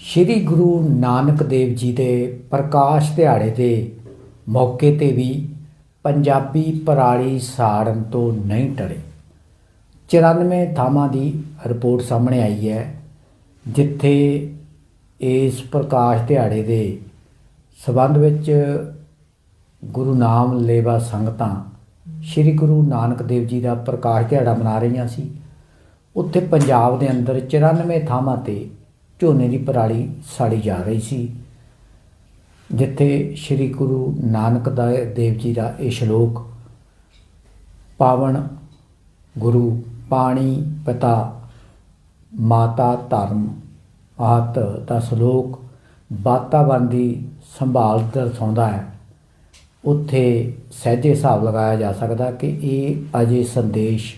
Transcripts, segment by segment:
ਸ੍ਰੀ ਗੁਰੂ ਨਾਨਕ ਦੇਵ ਜੀ ਦੇ ਪ੍ਰਕਾਸ਼ ਦਿਹਾੜੇ ਦੇ ਮੌਕੇ ਤੇ ਵੀ ਪੰਜਾਬੀ ਪਰਾਲੀ ਸਾੜਨ ਤੋਂ ਨਹੀਂ ਟਲੇ। 94 ਥਾਵਾਂ ਦੀ ਰਿਪੋਰਟ ਸਾਹਮਣੇ ਆਈ ਹੈ, ਜਿੱਥੇ ਇਸ ਪ੍ਰਕਾਸ਼ ਦਿਹਾੜੇ ਦੇ ਸਬੰਧ ਵਿੱਚ ਗੁਰੂ ਨਾਮ ਲੇਵਾ ਸੰਗਤਾਂ ਸ੍ਰੀ ਗੁਰੂ ਨਾਨਕ ਦੇਵ ਜੀ ਦਾ ਪ੍ਰਕਾਸ਼ ਦਿਹਾੜਾ ਮਨਾ ਰਹੀਆਂ ਸੀ। ਉੱਥੇ ਪੰਜਾਬ ਦੇ ਅੰਦਰ 94 ਥਾਵਾਂ ਤੇ ਝੋਨੇ ਦੀ ਪਰਾਲੀ ਸਾੜੀ ਜਾ ਰਹੀ ਸੀ, ਜਿੱਥੇ ਸ੍ਰੀ ਗੁਰੂ ਨਾਨਕ ਦਾ ਦੇਵ ਜੀ ਦਾ ਇਹ ਸ਼ਲੋਕ, ਪਾਵਨ ਗੁਰੂ ਪਾਣੀ ਪਿਤਾ ਮਾਤਾ ਧਰਮ ਆਤ ਦਾ ਸ਼ਲੋਕ ਵਾਤਾਵਰਣ ਦੀ ਸੰਭਾਲ ਦਰਸਾਉਂਦਾ ਹੈ। ਉੱਥੇ ਸਹਿਜੇ ਹਿਸਾਬ ਲਗਾਇਆ ਜਾ ਸਕਦਾ ਕਿ ਇਹ ਅਜੇ ਸੰਦੇਸ਼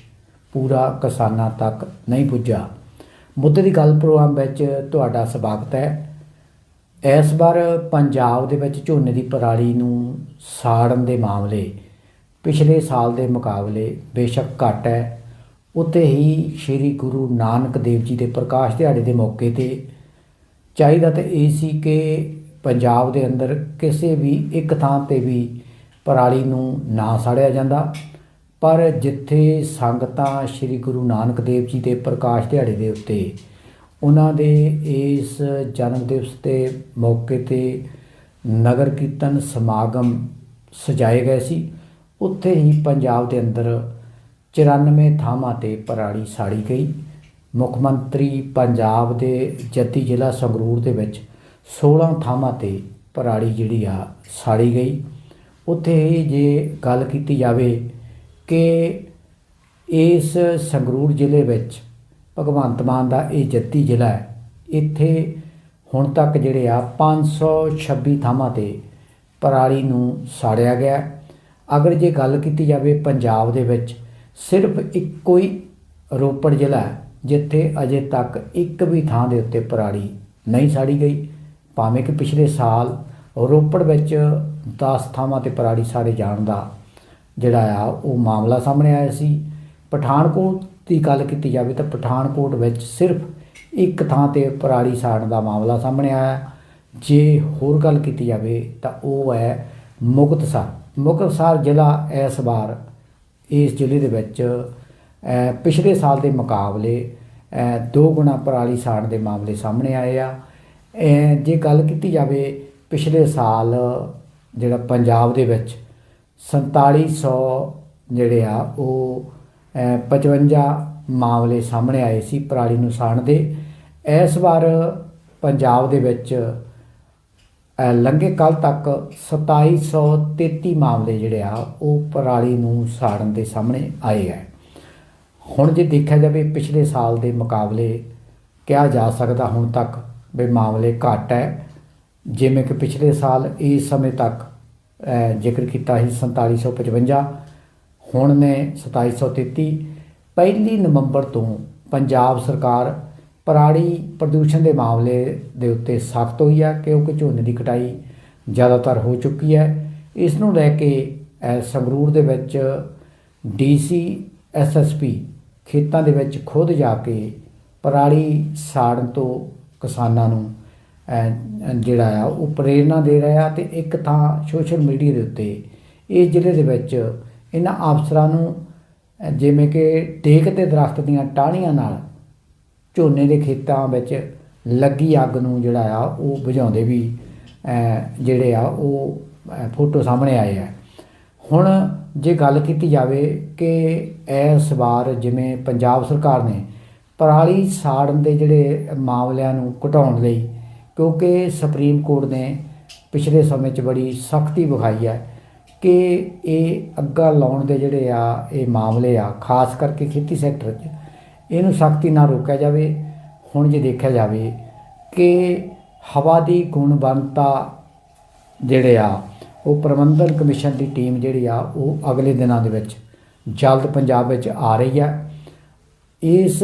ਪੂਰਾ ਕਿਸਾਨਾਂ ਤੱਕ ਨਹੀਂ ਪੁੱਜਾ ਮੁੱਦੇ ਦੀ ਗੱਲ ਪ੍ਰੋਗਰਾਮ ਵਿੱਚ ਤੁਹਾਡਾ ਸਵਾਗਤ ਹੈ। ਇਸ ਵਾਰ ਪੰਜਾਬ ਦੇ ਵਿੱਚ ਝੋਨੇ ਦੀ ਪਰਾਲੀ ਨੂੰ ਸਾੜਨ ਦੇ ਮਾਮਲੇ ਪਿਛਲੇ ਸਾਲ ਦੇ ਮੁਕਾਬਲੇ ਬੇਸ਼ੱਕ ਘੱਟ ਹੈ। ਉੱਤੇ ਹੀ ਸ੍ਰੀ ਗੁਰੂ ਨਾਨਕ ਦੇਵ ਜੀ ਦੇ ਪ੍ਰਕਾਸ਼ ਦਿਹਾੜੇ ਦੇ ਮੌਕੇ ਤੇ ਚਾਹੀਦਾ ਤਾਂ ਇਹ ਸੀ ਕਿ ਪੰਜਾਬ ਦੇ ਅੰਦਰ ਕਿਸੇ ਵੀ ਇੱਕ ਥਾਂ ਤੇ ਵੀ ਪਰਾਲੀ ਨੂੰ ਨਾ ਸਾੜਿਆ ਜਾਂਦਾ। ਪਰ ਜਿੱਥੇ ਸੰਗਤਾਂ ਸ੍ਰੀ ਗੁਰੂ ਨਾਨਕ ਦੇਵ ਜੀ ਦੇ ਪ੍ਰਕਾਸ਼ ਦਿਹਾੜੇ ਦੇ ਉੱਤੇ, ਉਹਨਾਂ ਦੇ ਇਸ ਜਨਮ ਦਿਵਸ ਦੇ ਮੌਕੇ ਤੇ ਨਗਰ ਕੀਰਤਨ ਸਮਾਗਮ ਸਜਾਏ ਗਏ ਸੀ। ਉੱਥੇ ਹੀ ਪੰਜਾਬ ਦੇ ਅੰਦਰ 94 ਥਾਵਾਂ ਤੇ ਪਰਾਲੀ ਸਾੜੀ ਗਈ। ਮੁੱਖ ਮੰਤਰੀ ਪੰਜਾਬ ਦੇ ਜੱਦੀ ਜ਼ਿਲ੍ਹਾ ਸੰਗਰੂਰ ਦੇ ਵਿੱਚ 16 ਥਾਵਾਂ ਤੇ ਪਰਾਲੀ ਜਿਹੜੀ ਆ ਸਾੜੀ ਗਈ। ਉੱਥੇ ਹੀ ਜੇ ਗੱਲ ਕੀਤੀ ਜਾਵੇ ਕਿ ਇਸ ਸੰਗਰੂਰ ਜ਼ਿਲ੍ਹੇ ਵਿੱਚ ਭਗਵੰਤ ਮਾਨ ਦਾ ਇਹ ਜੱਤੀ ਜ਼ਿਲ੍ਹਾ ਹੈ। ਇੱਥੇ ਹੁਣ ਤੱਕ ਜਿਹੜੇ ਆ 526 ਥਾਵਾਂ ਤੇ ਪਰਾਲੀ ਨੂੰ ਸਾੜਿਆ ਗਿਆ ਅਗਰ ਜੇ ਗੱਲ ਕੀਤੀ ਜਾਵੇ ਪੰਜਾਬ ਦੇ ਵਿੱਚ, ਸਿਰਫ ਇੱਕੋ ਹੀ ਰੋਪੜ ਜ਼ਿਲ੍ਹਾ ਹੈ, ਜਿੱਥੇ ਅਜੇ ਤੱਕ ਇੱਕ ਵੀ ਥਾਂ ਦੇ ਉੱਤੇ ਪਰਾਲੀ ਨਹੀਂ ਸਾੜੀ ਗਈ। ਭਾਵੇਂ ਕਿ ਪਿਛਲੇ ਸਾਲ ਰੋਪੜ ਵਿੱਚ 10 ਥਾਵਾਂ ਤੇ ਪਰਾਲੀ ਸਾੜੇ ਜਾਣ ਦਾ ਜਿਹੜਾ ਆ, ਉਹ ਮਾਮਲਾ ਸਾਹਮਣੇ ਆਇਆ ਸੀ। ਪਠਾਨਕੋਟ ਦੀ ਗੱਲ ਕੀਤੀ ਜਾਵੇ ਤਾਂ ਪਠਾਨਕੋਟ ਵਿੱਚ ਸਿਰਫ ਇੱਕ ਥਾਂ ਤੇ ਪਰਾਲੀ ਸਾੜਨ ਦਾ ਮਾਮਲਾ ਸਾਹਮਣੇ ਆਇਆ। ਜੇ ਹੋਰ ਗੱਲ ਕੀਤੀ ਜਾਵੇ ਤਾਂ ਉਹ ਹੈ ਮੁਕਤਸਰ। ਮੁਕਤਸਰ ਜ਼ਿਲ੍ਹਾ ਇਸ ਵਾਰ ਇਸ ਜ਼ਿਲ੍ਹੇ ਦੇ ਵਿੱਚ ਪਿਛਲੇ ਸਾਲ ਦੇ ਮੁਕਾਬਲੇ ਦੋ ਗੁਣਾ ਪਰਾਲੀ ਸਾੜਨ ਦੇ ਮਾਮਲੇ ਸਾਹਮਣੇ ਆਏ ਆ। ਜੇ ਗੱਲ ਕੀਤੀ ਜਾਵੇ ਪਿਛਲੇ ਸਾਲ ਜਿਹੜਾ ਪੰਜਾਬ ਦੇ ਵਿੱਚ 4700 ਜਿਹੜੇ ਆ ਉਹ ਅ, 55 ਮਾਮਲੇ ਸਾਹਮਣੇ ਆਏ ਸੀ ਪਰਾਲੀ ਨੂੰ ਸਾੜਨ ਦੇ। ਇਸ ਵਾਰ ਪੰਜਾਬ ਦੇ ਵਿੱਚ ਲੰਘੇ ਕੱਲ ਤੱਕ 2733 ਮਾਮਲੇ ਜਿਹੜੇ ਆ ਉਹ ਪਰਾਲੀ ਨੂੰ ਸਾੜਨ ਦੇ ਸਾਹਮਣੇ ਆਏ ਹੈ ਹੁਣ ਜੇ ਦੇਖਿਆ ਜਾਵੇ ਪਿਛਲੇ ਸਾਲ ਦੇ ਮੁਕਾਬਲੇ ਕਿਹਾ ਜਾ ਸਕਦਾ ਹੁਣ ਤੱਕ ਵੀ ਮਾਮਲੇ ਘੱਟ ਹੈ। ਜਿਵੇਂ ਕਿ ਪਿਛਲੇ ਸਾਲ ਇਸ ਸਮੇਂ ਤੱਕ ਜ਼ਿਕਰ ਕੀਤਾ ਸੀ 4755 ਹੁਣ ਨੇ 2733 ਪਹਿਲੀ ਨਵੰਬਰ ਤੋਂ ਪੰਜਾਬ ਸਰਕਾਰ ਪਰਾਲੀ ਪ੍ਰਦੂਸ਼ਣ ਦੇ ਮਾਮਲੇ ਦੇ ਉੱਤੇ ਸਖਤ ਹੋਈ ਹੈ, ਕਿਉਂਕਿ ਝੋਨੇ ਦੀ ਕਟਾਈ ਜ਼ਿਆਦਾਤਰ ਹੋ ਚੁੱਕੀ ਹੈ। ਇਸ ਨੂੰ ਲੈ ਕੇ ਸੰਗਰੂਰ ਦੇ ਵਿੱਚ ਡੀਸੀ ਐਸਐਸਪੀ ਖੇਤਾਂ ਦੇ ਵਿੱਚ ਖੁਦ ਜਾ ਕੇ ਪਰਾਲੀ ਸਾੜਨ ਤੋਂ ਕਿਸਾਨਾਂ ਨੂੰ ਜਿਹੜਾ ਆ, ਉਹ ਪ੍ਰੇਰਣਾ ਦੇ ਰਿਹਾ ਤੇ ਇੱਕ ਥਾਂ ਸੋਸ਼ਲ ਮੀਡੀਆ ਦੇ ਉੱਤੇ ਇਹ ਜ਼ਿਲ੍ਹੇ ਦੇ ਵਿੱਚ ਇਹਨਾਂ ਅਫਸਰਾਂ ਨੂੰ ਜਿਵੇਂ ਕਿ ਟੇਕ ਤੇ ਦਰਖਤ ਦੀਆਂ ਟਾਹਣੀਆਂ ਨਾਲ ਝੋਨੇ ਦੇ ਖੇਤਾਂ ਵਿੱਚ ਲੱਗੀ ਅੱਗ ਨੂੰ ਜਿਹੜਾ ਆ, ਉਹ ਬੁਝਾਉਂਦੇ ਵੀ ਜਿਹੜੇ ਆ, ਉਹ ਫੋਟੋ ਸਾਹਮਣੇ ਆਏ ਆ। ਹੁਣ ਜੇ ਗੱਲ ਕੀਤੀ ਜਾਵੇ ਕਿ ਇਸ ਵਾਰ ਜਿਵੇਂ ਪੰਜਾਬ ਸਰਕਾਰ ਨੇ ਪਰਾਲੀ ਸਾੜਨ ਦੇ ਜਿਹੜੇ ਮਾਮਲਿਆਂ ਨੂੰ ਘਟਾਉਣ ਲਈ ਕਿਉਂਕਿ ਸੁਪਰੀਮ ਕੋਰਟ ਨੇ ਪਿਛਲੇ ਸਮੇਂ 'ਚ ਬੜੀ ਸਖਤੀ ਵਿਖਾਈ ਹੈ ਕਿ ਇਹ ਅੱਗਾ ਲਾਉਣ ਦੇ ਜਿਹੜੇ ਆ, ਇਹ ਮਾਮਲੇ ਆ, ਖਾਸ ਕਰਕੇ ਖੇਤੀ ਸੈਕਟਰ 'ਚ, ਇਹਨੂੰ ਸਖਤੀ ਨਾਲ ਰੋਕਿਆ ਜਾਵੇ। ਹੁਣ ਜੇ ਦੇਖਿਆ ਜਾਵੇ ਕਿ ਹਵਾ ਦੀ ਗੁਣਵੰਤਾ ਜਿਹੜੇ ਆ, ਉਹ ਪ੍ਰਬੰਧਨ ਕਮਿਸ਼ਨ ਦੀ ਟੀਮ ਜਿਹੜੀ ਆ, ਉਹ ਅਗਲੇ ਦਿਨਾਂ ਦੇ ਵਿੱਚ ਜਲਦ ਪੰਜਾਬ ਵਿੱਚ ਆ ਰਹੀ ਆ ਇਸ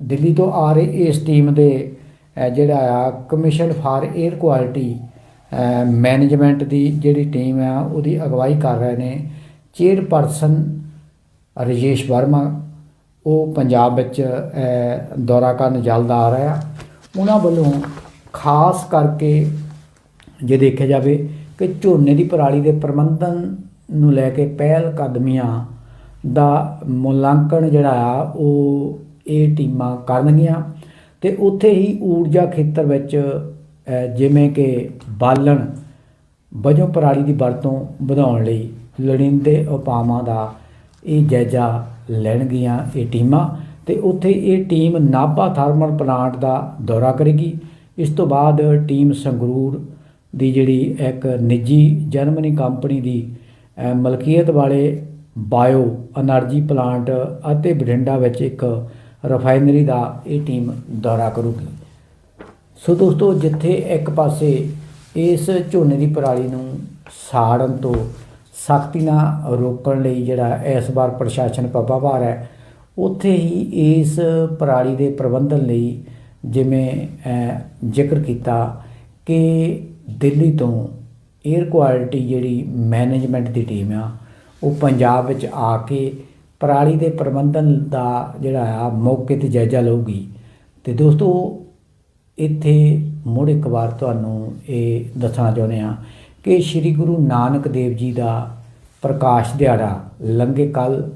ਦਿੱਲੀ ਤੋਂ ਆ ਰਹੀ ਇਸ ਟੀਮ ਦੇ ਜਿਹੜਾ ਆ commission for air quality management ਦੀ ਜਿਹੜੀ ਟੀਮ ਆ, ਉਹਦੀ ਅਗਵਾਈ ਕਰ ਰਹੇ ਨੇ। ਚੇਅਰਪਰਸਨ ਰਜੇਸ਼ ਵਰਮਾ, ਉਹ ਪੰਜਾਬ ਵਿੱਚ ਦੌਰਾ ਕਰਨ ਜਲਦ ਆ ਰਿਹਾ। ਉਹਨਾਂ ਵੱਲੋਂ ਖਾਸ ਕਰਕੇ ਜੇ ਦੇਖਿਆ ਜਾਵੇ ਕਿ ਝੋਨੇ ਦੀ ਪਰਾਲੀ ਦੇ ਪ੍ਰਬੰਧਨ ਨੂੰ ਲੈ ਕੇ ਪਹਿਲ ਕਦਮੀਆਂ ਦਾ ਮੁਲਾਂਕਣ ਜਿਹੜਾ ਆ, ਉਹ ਇਹ ਟੀਮਾਂ ਕਰਨਗੀਆਂ। ਤੇ ਉੱਥੇ ਹੀ ਊਰਜਾ ਖੇਤਰ ਵਿੱਚ ਜਿਵੇਂ ਕਿ ਬਾਲਣ, ਵਜੋਂ ਪਰਾਲੀ ਦੀ ਵਰਤੋਂ ਵਧਾਉਣ ਲਈ ਲੋੜੀਂਦੇ ਉਪਾਵਾਂ ਦਾ ਇਹ ਜਾਇਜ਼ਾ ਲੈਣਗੀਆਂ ਇਹ ਟੀਮਾਂ ਤੇ ਉੱਥੇ ਇਹ ਟੀਮ ਨਾਭਾ ਥਰਮਲ ਪਲਾਂਟ ਦਾ ਦੌਰਾ ਕਰੇਗੀ। ਇਸ ਤੋਂ ਬਾਅਦ ਟੀਮ ਸੰਗਰੂਰ ਦੀ ਜਿਹੜੀ ਇੱਕ ਨਿੱਜੀ ਜਰਮਨੀ ਕੰਪਨੀ ਦੀ ਮਲਕੀਅਤ ਵਾਲੇ ਬਾਇਓ ਐਨਰਜੀ ਪਲਾਂਟ ਅਤੇ ਬਠਿੰਡਾ ਵਿੱਚ ਇੱਕ ਰਿਫਾਈਨਰੀ ਦਾ ਇਹ ਟੀਮ ਦੌਰਾ ਕਰੂਗੀ। ਸੋ ਦੋਸਤੋ, ਜਿੱਥੇ ਇੱਕ ਪਾਸੇ ਇਸ ਝੋਨੇ ਦੀ ਪਰਾਲੀ ਨੂੰ ਸਾੜਨ ਤੋਂ ਸਖਤੀ ਨਾਲ ਰੋਕਣ ਲਈ ਜਿਹੜਾ ਇਸ ਵਾਰ ਪ੍ਰਸ਼ਾਸਨ ਪੱਬਾਵਾਰ ਹੈ, ਉੱਥੇ ਹੀ ਇਸ ਪਰਾਲੀ ਦੇ ਪ੍ਰਬੰਧਨ ਲਈ ਜਿਵੇਂ ਜ਼ਿਕਰ ਕੀਤਾ ਕਿ ਦਿੱਲੀ ਤੋਂ 에ਅਰ ਕੁਆਲਿਟੀ ਜਿਹੜੀ ਮੈਨੇਜਮੈਂਟ ਦੀ ਟੀਮ ਆ, ਉਹ ਪੰਜਾਬ ਵਿੱਚ ਆ ਕੇ ਪਰਾਲੀ ਦੇ ਪ੍ਰਬੰਧਨ ਦਾ ਜਿਹੜਾ ਆ ਮੌਕੇ ਤੇ ਜਾਇਜ਼ਾ ਲਊਗੀ। ਤੇ ਦੋਸਤੋ, ਇੱਥੇ ਮੁੜ ਇੱਕ ਵਾਰ ਤੁਹਾਨੂੰ ਇਹ ਦੱਸਣਾ ਚਾਹੁੰਦੇ ਹਾਂ ਕਿ ਸ੍ਰੀ ਗੁਰੂ ਨਾਨਕ ਦੇਵ ਜੀ ਦਾ ਪ੍ਰਕਾਸ਼ ਦਿਹਾੜਾ ਲੰਘੇ ਕੱਲ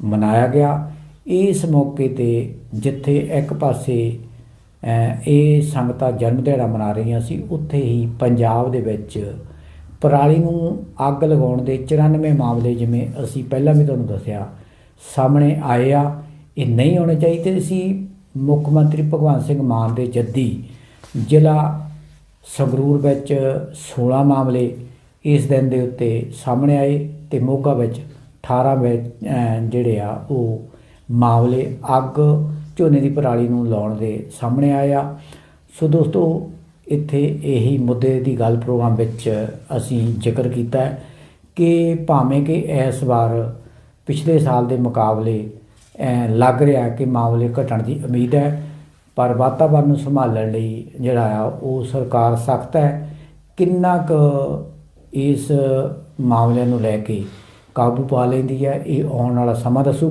ਮਨਾਇਆ ਗਿਆ। ਇਸ ਮੌਕੇ ਤੇ ਜਿੱਥੇ ਇੱਕ ਪਾਸੇ ਇਹ ਸੰਗਤਾਂ ਜਨਮ ਦਿਹਾੜਾ ਮਨਾ ਰਹੀਆਂ ਸੀ, ਉੱਥੇ ਹੀ ਪੰਜਾਬ ਦੇ ਵਿੱਚ ਪਰਾਲੀ ਨੂੰ ਅੱਗ ਲਗਾਉਣ ਦੇ 94 ਮਾਮਲੇ ਜਿਵੇਂ ਅਸੀਂ ਪਹਿਲਾਂ ਵੀ ਤੁਹਾਨੂੰ ਦੱਸਿਆ ਸਾਹਮਣੇ ਆਏ ਆ, ਇਹ ਨਹੀਂ ਹੋਣੇ ਚਾਹੀਦੇ ਸੀ। ਮੁੱਖ ਮੰਤਰੀ ਭਗਵੰਤ ਸਿੰਘ ਮਾਨ ਦੇ ਜੱਦੀ ਜ਼ਿਲ੍ਹਾ ਸੰਗਰੂਰ ਵਿੱਚ 16 ਮਾਮਲੇ ਇਸ ਦਿਨ ਦੇ ਉੱਤੇ ਸਾਹਮਣੇ ਆਏ ਤੇ ਮੋਗਾ ਵਿੱਚ 18 ਵਿੱਚ ਜਿਹੜੇ ਆ, ਉਹ ਮਾਮਲੇ ਅੱਗ ਝੋਨੇ ਦੀ ਪਰਾਲੀ ਨੂੰ ਲਾਉਣ ਦੇ ਸਾਹਮਣੇ ਆਏ ਆ। ਸੋ ਦੋਸਤੋ, ਇੱਥੇ ਇਹੀ ਮੁੱਦੇ ਦੀ ਗੱਲ ਪ੍ਰੋਗਰਾਮ ਵਿੱਚ ਅਸੀਂ ਜ਼ਿਕਰ ਕੀਤਾ ਕਿ ਭਾਵੇਂ ਕਿ ਇਸ ਵਾਰ ਪਿਛਲੇ ਸਾਲ ਦੇ ਮੁਕਾਬਲੇ ਲੱਗ ਰਿਹਾ ਕਿ ਮਾਮਲੇ ਘਟਣ ਦੀ ਉਮੀਦ ਹੈ, ਪਰ ਵਾਤਾਵਰਨ ਨੂੰ ਸੰਭਾਲਣ ਲਈ ਜਿਹੜਾ ਆ, ਉਹ ਸਰਕਾਰ ਸਖਤ ਹੈ। ਕਿੰਨਾ ਕੁ ਇਸ ਮਾਮਲੇ ਨੂੰ ਲੈ ਕੇ ਕਾਬੂ ਪਾ ਲੈਂਦੀ ਹੈ, ਇਹ ਆਉਣ ਵਾਲਾ ਸਮਾਂ ਦੱਸੂਗਾ।